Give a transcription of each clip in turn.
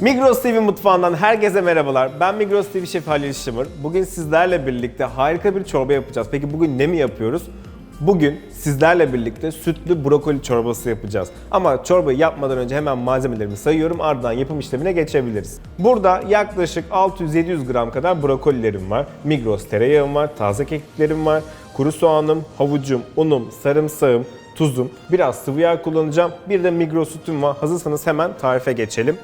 Migros TV mutfağından herkese merhabalar. Ben Migros TV şefi Halil Şımır. Bugün sizlerle birlikte harika bir çorba yapacağız. Peki bugün ne mi yapıyoruz? Bugün sizlerle birlikte sütlü brokoli çorbası yapacağız. Ama çorbayı yapmadan önce hemen malzemelerimi sayıyorum. Ardından yapım işlemine geçebiliriz. Burada yaklaşık 600-700 gram kadar brokolilerim var. Migros tereyağım var, taze kekiklerim var, kuru soğanım, havucum, unum, sarımsağım, tuzum, biraz sıvı yağ kullanacağım. Bir de Migros sütüm var. Hazırsanız hemen tarife geçelim.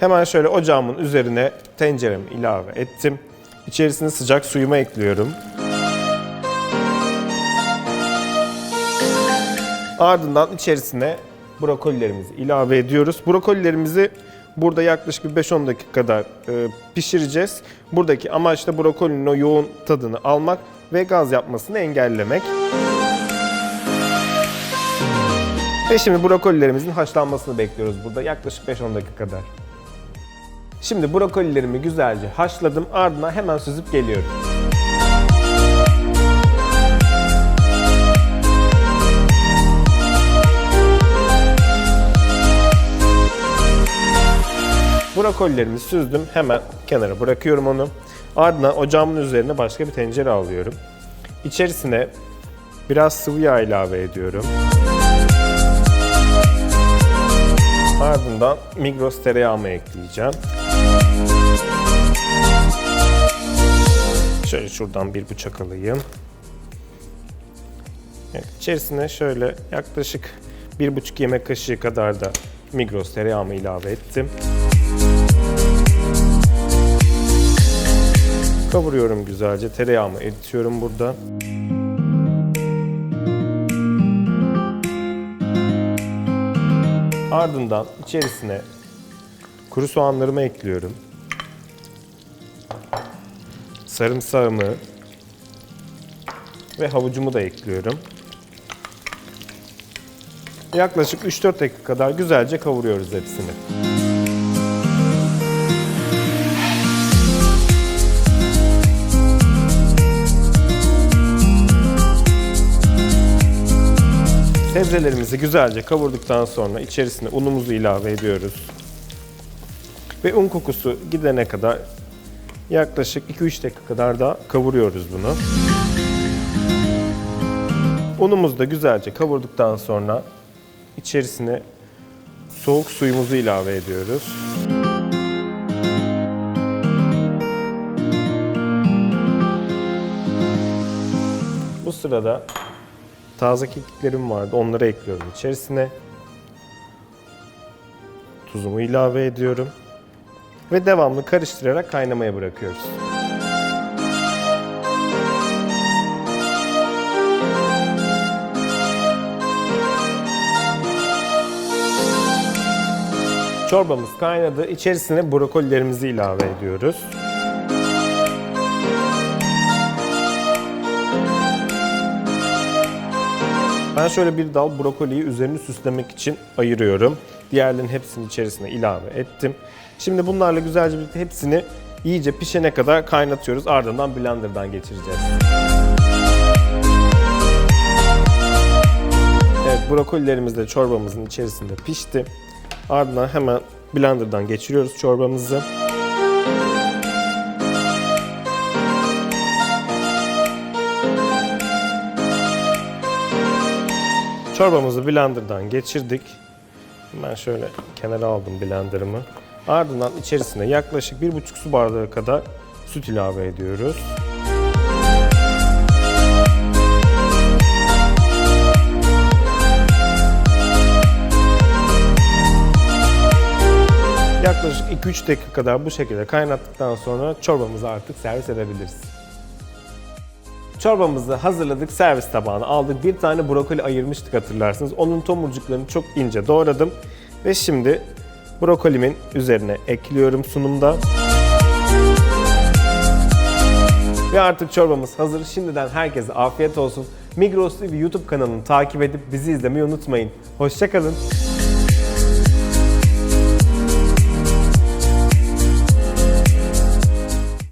Hemen şöyle ocağımın üzerine tenceremi ilave ettim. İçerisine sıcak suyumu ekliyorum. Ardından içerisine brokolilerimizi ilave ediyoruz. Brokolilerimizi burada yaklaşık bir 5-10 dakika kadar e, pişireceğiz. Buradaki amaç da brokolinin o yoğun tadını almak ve gaz yapmasını engellemek. Ve şimdi brokolilerimizin haşlanmasını bekliyoruz burada yaklaşık 5-10 dakika kadar. Şimdi brokolilerimi güzelce haşladım. Ardından hemen süzüp geliyorum. Brokolilerimi süzdüm. Hemen kenara bırakıyorum onu. Ardından ocağımın üzerine başka bir tencere alıyorum. İçerisine biraz sıvı yağ ilave ediyorum. Ardından Migros tereyağımı ekleyeceğim. Şöyle şuradan bir bıçak alayım. Evet, içerisine şöyle yaklaşık bir buçuk yemek kaşığı kadar da Migros tereyağımı ilave ettim. Kavuruyorum güzelce. Tereyağımı eritiyorum burada. Ardından içerisine kuru soğanlarımı ekliyorum. Sarımsağımı ve havucumu da ekliyorum. Yaklaşık 3-4 dakika kadar güzelce kavuruyoruz hepsini. Sebzelerimizi güzelce kavurduktan sonra içerisine unumuzu ilave ediyoruz. Ve un kokusu gidene kadar yaklaşık 2-3 dakika kadar da kavuruyoruz bunu. Unumuzu da güzelce kavurduktan sonra içerisine soğuk suyumuzu ilave ediyoruz. Bu sırada taze kekiklerim vardı. Onları ekliyorum içerisine. Tuzumu ilave ediyorum. Ve devamlı karıştırarak kaynamaya bırakıyoruz. Çorbamız kaynadı. İçerisine brokolilerimizi ilave ediyoruz. Ben şöyle bir dal brokoliyi üzerini süslemek için ayırıyorum. Diğerlerinin hepsini içerisine ilave ettim. Şimdi bunlarla güzelce hepsini iyice pişene kadar kaynatıyoruz. Ardından blenderdan geçireceğiz. Evet brokolilerimiz de çorbamızın içerisinde pişti. Ardından hemen blenderdan geçiriyoruz çorbamızı. Çorbamızı blenderdan geçirdik. Ben şöyle kenara aldım blenderımı. Ardından içerisine yaklaşık 1,5 su bardağı kadar süt ilave ediyoruz. Yaklaşık 2-3 dakika kadar bu şekilde kaynattıktan sonra çorbamızı artık servis edebiliriz. Çorbamızı hazırladık, servis tabağına aldık. Bir tane brokoli ayırmıştık hatırlarsınız. Onun tomurcuklarını çok ince doğradım. Ve şimdi brokolimin üzerine ekliyorum sunumda. Ve artık çorbamız hazır. Şimdiden herkese afiyet olsun. Migros TV YouTube kanalını takip edip bizi izlemeyi unutmayın. Hoşçakalın.